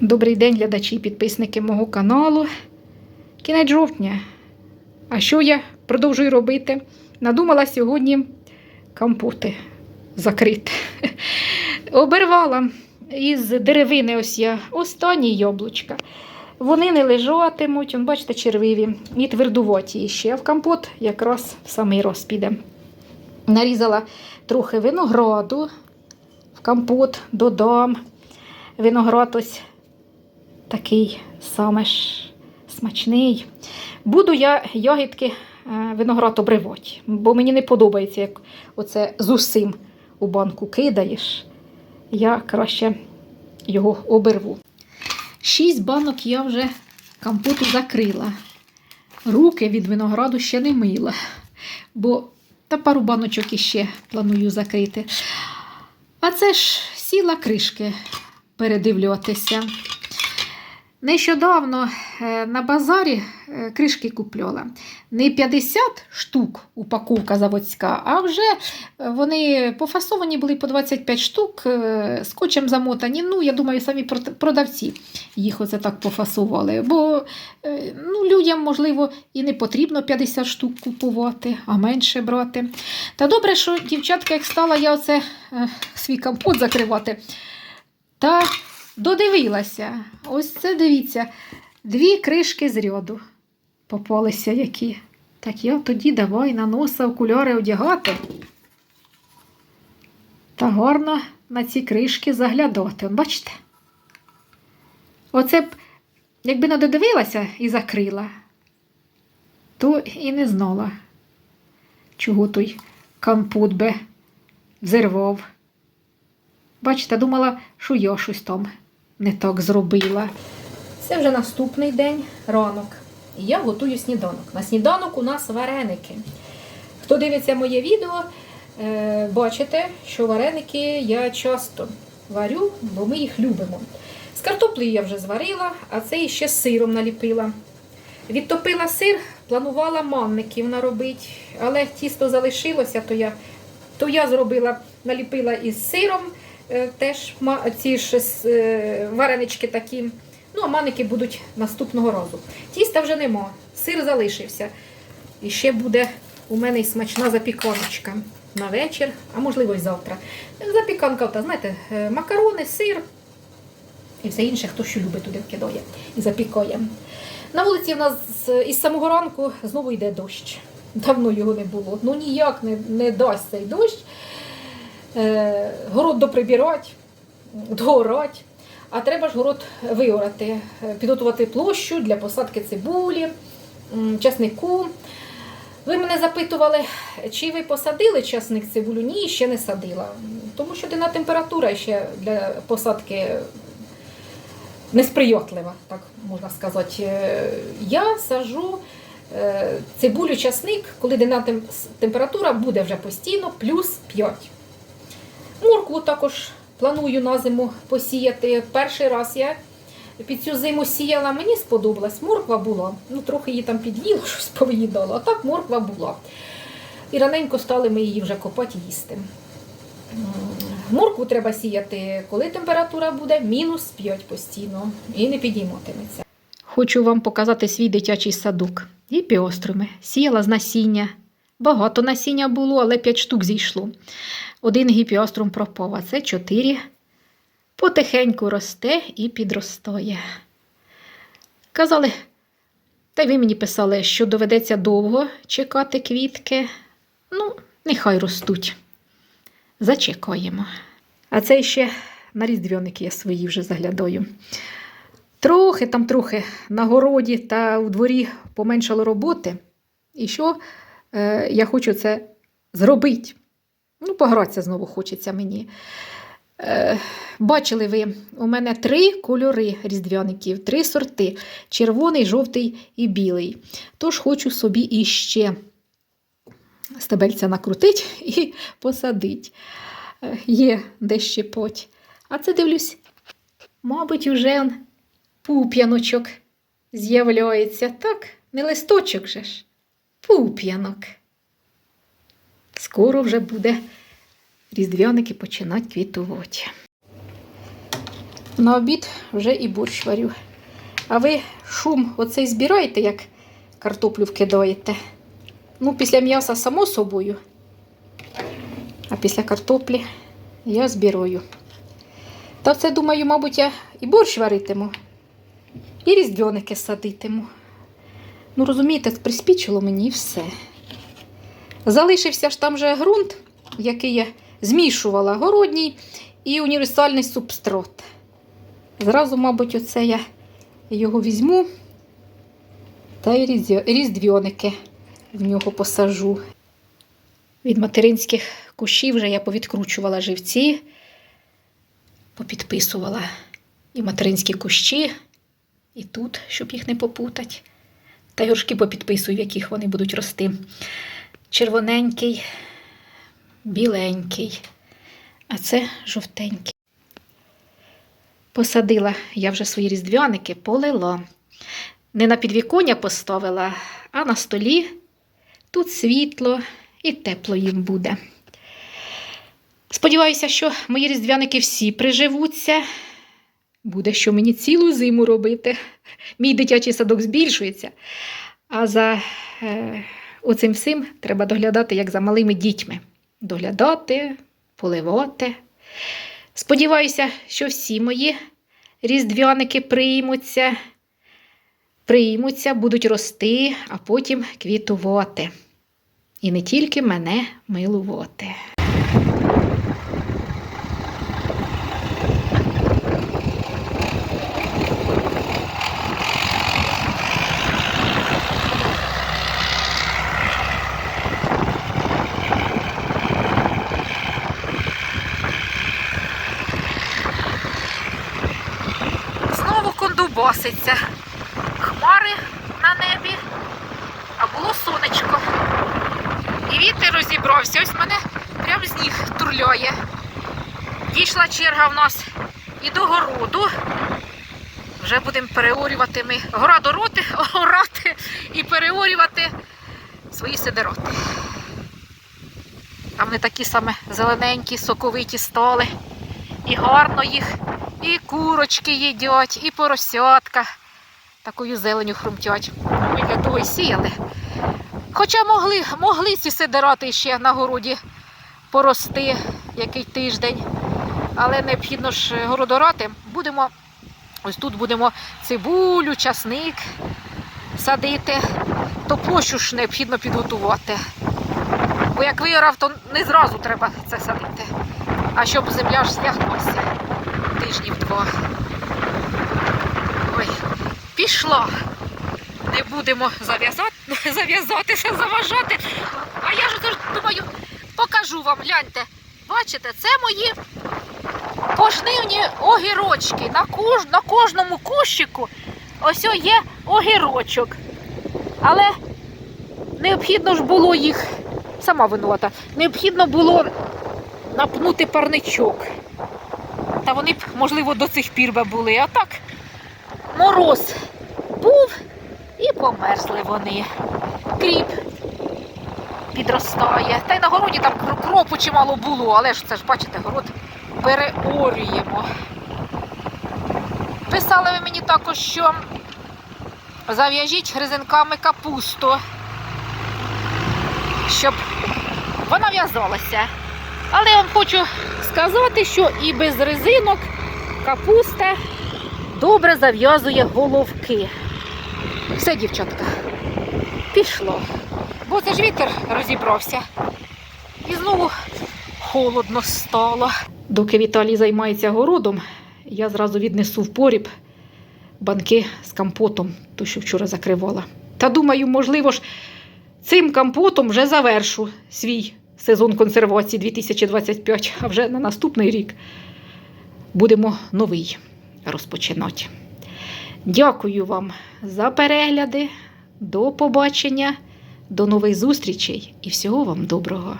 Добрий день, глядачі і підписники мого каналу. Кінець жовтня. А що я продовжую робити? Надумала сьогодні компоти закрити. Обервала із деревини ось я останні яблучка. Вони не лежатимуть, он, бачите, червиві і твердуваті ще. А в компот якраз в самий роз піде. Нарізала трохи винограду, в компот додам. Виноград ось такий саме ж смачний. Буду я ягідки е, виноград обривати, бо мені не подобається, як оце з усім у банку кидаєш. Я краще його оберву. Шість банок я вже компоту закрила. Руки від винограду ще не мила, бо та пару баночок іще планую закрити. А це ж сіла кришки передивлюватися. Нещодавно е, на базарі е, кришки купляла. Не 50 штук упаковка заводська, а вже е, вони пофасовані були по 25 штук, скотчем замотані. Ну, я думаю, самі продавці їх оце так пофасували. Бо ну, людям, можливо, і не потрібно 50 штук купувати, а менше брати. Та добре, що дівчатка, як стала я оце свій компот закривати. Та додивилася. Ось це дивіться, дві кришки з ряду попалися які. Так я тоді давай на носа окуляри одягати. Та гарно на ці кришки заглядати. Бачите? Оце б, якби не додивилася і закрила, то і не знала, чого той компот би взірвав. Бачите, думала, що я щось там не так зробила. Це вже наступний день, ранок. І я готую сніданок. На сніданок у нас вареники. Хто дивиться моє відео, е, бачите, що вареники я часто варю, бо ми їх любимо. З картоплею я вже зварила, а це ще з сиром наліпила. Відтопила сир, планувала манників наробити, але тісто залишилося, то я, то я зробила, наліпила із сиром теж ці ж е, варенички такі. Ну, а маники будуть наступного разу. Тіста вже нема, сир залишився. І ще буде у мене й смачна запіканочка на вечір, а можливо й завтра. Запіканка, та, знаєте, е, макарони, сир і все інше, хто що любить туди вкидає і запікає. На вулиці в нас із самого ранку знову йде дощ. Давно його не було. Ну ніяк не, не дасть цей дощ. Е, город доприбірати, доорати. А треба ж город виорати, е, підготувати площу для посадки цибулі, часнику. Ви мене запитували, чи ви посадили часник цибулю? Ні, ще не садила. Тому що денна температура ще для посадки несприятлива, так можна сказати. Е, Я сажу цибулю часник, коли денна температура буде вже постійно плюс 5. Моркву також планую на зиму посіяти. Перший раз я під цю зиму сіяла, мені сподобалась. Морква була. Ну, трохи її там під'їла, щось повиїдала, а так морква була. І раненько стали ми її вже копати їсти. Моркву треба сіяти, коли температура буде мінус 5 постійно і не підійматиметься. Хочу вам показати свій дитячий садок. І піоструми. Сіяла з насіння. Багато насіння було, але 5 штук зійшло. Один гіпіострум пропав, а це 4. Потихеньку росте і підростає. Казали, та ви мені писали, що доведеться довго чекати квітки. Ну, нехай ростуть. Зачекаємо. А це ще на різдвяники я свої вже заглядаю. Трохи там, трохи на городі та у дворі поменшало роботи. І що е, я хочу це зробити? Ну, погратися знову хочеться мені. Е, бачили ви, у мене три кольори різдвяників, три сорти: червоний, жовтий і білий. Тож хочу собі іще стебельця накрутити і посадити. Е, Є де щепоть. А це дивлюсь, мабуть, уже пуп'яночок з'являється. Так, не листочок же ж, пуп'янок. Скоро вже буде різдвяники починати квітувати. На обід вже і борщ варю. А ви шум оцей збираєте, як картоплю вкидаєте? Ну, після м'яса, само собою. А після картоплі я збираю. Та це, думаю, мабуть, я і борщ варитиму, і різдвяники садитиму. Ну, розумієте, приспічило мені все. Залишився ж там же ґрунт, який я змішувала, городній і універсальний субстрат. Зразу, мабуть, оце я його візьму та й різдвяники в нього посажу. Від материнських кущів вже я повідкручувала живці, попідписувала і материнські кущі, і тут, щоб їх не попутати. Та й горшки попідписую, в яких вони будуть рости. Червоненький, біленький, а це жовтенький. Посадила я вже свої різдвяники, полила. Не на підвіконня поставила, а на столі. Тут світло і тепло їм буде. Сподіваюся, що мої різдвяники всі приживуться. Буде що мені цілу зиму робити. Мій дитячий садок збільшується. А за е, оцим всім треба доглядати, як за малими дітьми. Доглядати, поливати. Сподіваюся, що всі мої різдвяники приймуться, приймуться, будуть рости, а потім квітувати. І не тільки мене милувати. Знову кондубоситься. Хмари на небі, а було сонечко. І вітер розібрався. Ось мене прям сніг турляє. Дійшла черга в нас і до городу. Вже будемо переорювати ми гора дороти, орати і переорювати свої сидероти. А вони такі саме зелененькі, соковиті стали. І гарно їх, і курочки їдять, і поросятка. Такою зеленю хрумтять. Ми для того й сіяли. Хоча могли, могли ці сидирати ще на городі порости який тиждень. Але необхідно ж городорати. Будемо, ось тут будемо цибулю, часник садити, то площу ж необхідно підготувати. Бо як виорав, то не зразу треба це садити. А щоб земля ж стяглася тижнів два. Ой, пішла. Не будемо зав'язати, зав'язатися, заважати. А я ж думаю, покажу вам, гляньте. Бачите, це мої пожнивні огірочки. На, кож, на кожному кущику ось є огірочок. Але необхідно ж було їх, сама винувата, необхідно було напнути парничок. Та вони б, можливо, до цих пір би були. А так мороз був і померзли вони. Кріп підростає. Та й на городі там кропу чимало було, але ж це ж, бачите, город переорюємо. Писали ви мені також, що зав'яжіть гризинками капусту, щоб вона в'язалася. Але я вам хочу сказати, що і без резинок капуста добре зав'язує головки. Все, дівчатка, пішло. Бо це ж вітер розібрався. І знову холодно стало. Доки Віталій займається городом, я зразу віднесу в поріб банки з компотом, то що вчора закривала. Та думаю, можливо ж, цим компотом вже завершу свій сезон консервації 2025, а вже на наступний рік будемо новий розпочинати. Дякую вам за перегляди. До побачення, до нових зустрічей і всього вам доброго!